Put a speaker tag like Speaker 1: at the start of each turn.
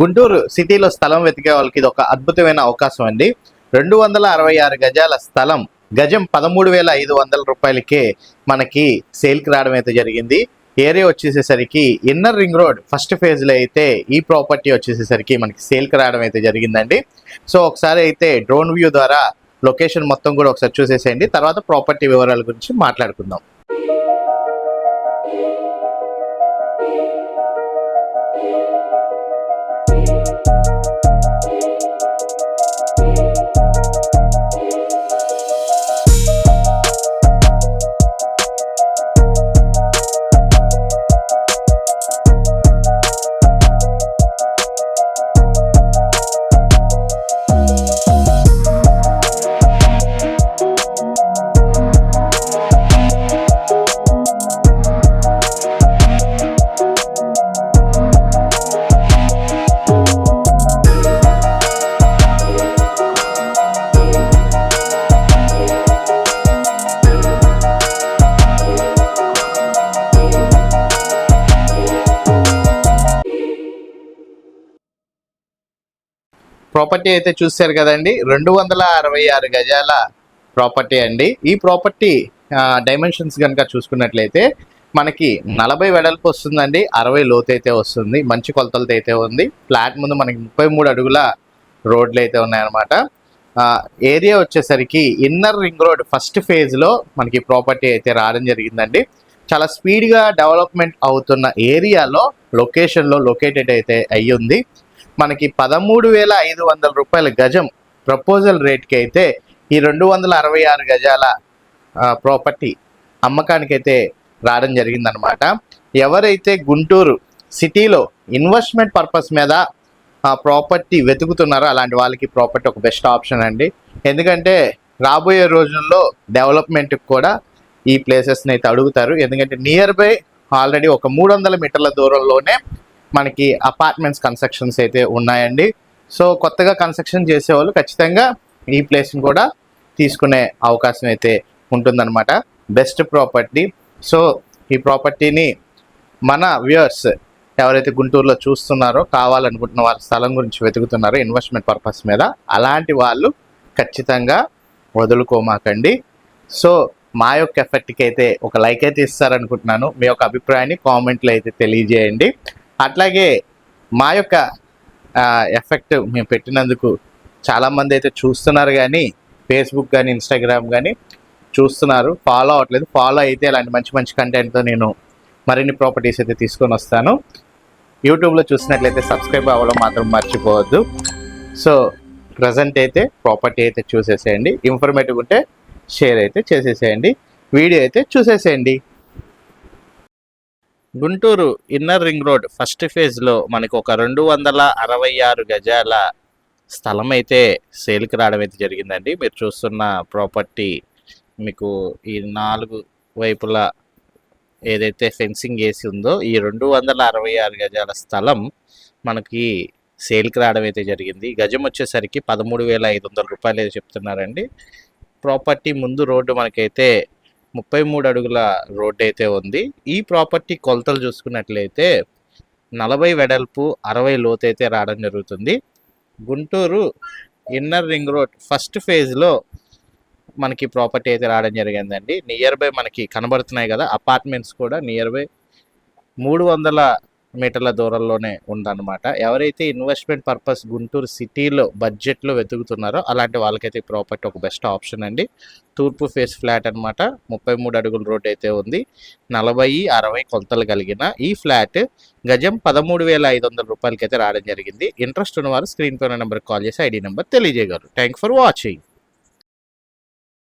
Speaker 1: గుంటూరు సిటీలో స్థలం వెతికే వాళ్ళకి ఇది ఒక అద్భుతమైన అవకాశం అండి. రెండు వందల అరవై ఆరు గజాల స్థలం గజం పదమూడు వేల ఐదు వందల రూపాయలకే మనకి సేల్కి రావడం అయితే జరిగింది. ఏరియా వచ్చేసేసరికి ఇన్నర్ రింగ్ రోడ్ ఫస్ట్ ఫేజ్లో అయితే ఈ ప్రాపర్టీ వచ్చేసేసరికి మనకి సేల్కి రావడం అయితే జరిగిందండి. సో ఒకసారి అయితే డ్రోన్ వ్యూ ద్వారా లొకేషన్ మొత్తం కూడా ఒకసారి చూసేసేయండి. తర్వాత ప్రాపర్టీ వివరాల గురించి మాట్లాడుకుందాం. ప్రాపర్టీ అయితే చూశారు కదండి. రెండు వందల అరవై ఆరు గజాల ప్రాపర్టీ అండి. ఈ ప్రాపర్టీ డైమెన్షన్స్ కనుక చూసుకున్నట్లయితే మనకి నలభై వెడల్పు వస్తుందండి. అరవై లోతు అయితే వస్తుంది. మంచి కొలతలతో అయితే ఉంది. ఫ్లాట్ ముందు మనకి ముప్పై మూడు అడుగుల రోడ్లు అయితే ఉన్నాయన్నమాట. ఏరియా వచ్చేసరికి ఇన్నర్ రింగ్ రోడ్ ఫస్ట్ ఫేజ్లో మనకి ప్రాపర్టీ అయితే రావడం జరిగిందండి. చాలా స్పీడ్గా డెవలప్మెంట్ అవుతున్న ఏరియాలో లొకేషన్లో లొకేటెడ్ అయితే అయ్యి ఉంది మనకి పదమూడు వేల ఐదు వందల రూపాయల గజం ప్రపోజల్ రేట్కి అయితే ఈ రెండు వందల అరవై ఆరు గజాల ప్రాపర్టీ అమ్మకానికైతే రావడం జరిగిందనమాట ఎవరైతే గుంటూరు సిటీలో ఇన్వెస్ట్మెంట్ పర్పస్ మీద ఆ ప్రాపర్టీ వెతుకుతున్నారో అలాంటి వాళ్ళకి ప్రాపర్టీ ఒక బెస్ట్ ఆప్షన్ అండి. ఎందుకంటే రాబోయే రోజుల్లో డెవలప్మెంట్కి కూడా ఈ ప్లేసెస్ని అయితే అడుగుతారు. ఎందుకంటే నియర్ బై ఆల్రెడీ ఒక మూడు వందల మీటర్ల దూరంలోనే మనకి అపార్ట్మెంట్స్ కన్స్ట్రక్షన్స్ అయితే ఉన్నాయండి. సో కొత్తగా కన్స్ట్రక్షన్ చేసేవాళ్ళు ఖచ్చితంగా ఈ ప్లేస్ని కూడా తీసుకునే అవకాశం అయితే ఉంటుందన్నమాట. బెస్ట్ ప్రాపర్టీ సో ఈ ప్రాపర్టీని మన వ్యూయర్స్ ఎవరైతే గుంటూరులో చూస్తున్నారో కావాలనుకుంటున్న వాళ్ళ స్థలం గురించి వెతుకుతున్నారో ఇన్వెస్ట్మెంట్ పర్పస్ మీద అలాంటి వాళ్ళు ఖచ్చితంగా వదులుకోమాకండి. సో మా యొక్క ఎఫెక్ట్కి అయితే ఒక లైక్ అయితే ఇస్తారనుకుంటున్నాను. మీ యొక్క అభిప్రాయాన్ని కామెంట్లో అయితే తెలియజేయండి. అట్లాగే మా యొక్క ఎఫెక్ట్ మేము పెట్టినందుకు చాలామంది అయితే చూస్తున్నారు కానీ ఫేస్బుక్ కానీ ఇన్స్టాగ్రామ్ కానీ చూస్తున్నారు. ఫాలో అవ్వట్లేదు. ఫాలో అయితే ఇలాంటి మంచి మంచి కంటెంట్తో నేను మరిన్ని ప్రాపర్టీస్ అయితే తీసుకొని వస్తాను. యూట్యూబ్లో చూసినట్లయితే సబ్స్క్రైబ్ అవ్వడం మాత్రం మర్చిపోవద్దు. సో ప్రజెంట్ అయితే ప్రాపర్టీ అయితే చూసేసేయండి. ఇన్ఫర్మేటివ్ ఉంటే షేర్ అయితే చేసేసేయండి. వీడియో అయితే చూసేసేయండి. Guntur inner ring road first ఫేజ్లో మనకు ఒక రెండు వందల అరవై ఆరు గజాల స్థలం అయితే సేల్కి రావడం అయితే జరిగిందండి. మీరు చూస్తున్న ప్రాపర్టీ మీకు ఈ నాలుగు వైపులా ఏదైతే ఫెన్సింగ్ వేసి ఉందో ఈ రెండు వందల అరవై ఆరు గజాల స్థలం మనకి సేల్కి రావడం అయితే జరిగింది గజం వచ్చేసరికి పదమూడు వేల ఐదు వందల రూపాయలు అయితే చెప్తున్నారండి. ప్రాపర్టీ ముందు రోడ్డు మనకైతే ముప్పై మూడు అడుగుల రోడ్ అయితే ఉంది. ఈ ప్రాపర్టీ కొలతలు చూసుకున్నట్లయితే నలభై వెడల్పు అరవై లోతు అయితే రావడం జరుగుతుంది. Guntur inner ring road first ఫేజ్లో మనకి ప్రాపర్టీ అయితే రావడం జరిగిందండి. నియర్ బై మనకి కనబడుతున్నాయి కదా అపార్ట్మెంట్స్ కూడా నియర్ బై మూడు వందల మీటర్ల దూరంలోనే ఉందన్నమాట. ఎవరైతే ఇన్వెస్ట్మెంట్ పర్పస్ గుంటూరు సిటీలో బడ్జెట్లో వెతుకుతున్నారో అలాంటి వాళ్ళకైతే ప్రాపర్టీ ఒక బెస్ట్ ఆప్షన్ అండి. తూర్పు ఫేస్ ఫ్లాట్ అనమాట ముప్పై మూడు అడుగుల రోడ్ అయితే ఉంది. నలభై అరవై కొలతలు కలిగిన ఈ ఫ్లాట్ గజం పదమూడు వేల ఐదు వందల రూపాయలకి అయితే రావడం జరిగింది. ఇంట్రెస్ట్ ఉన్నవారు స్క్రీన్ పైన నెంబర్కి కాల్ చేసి ఐడి నెంబర్ తెలియజేయగలరు. Thank for watching.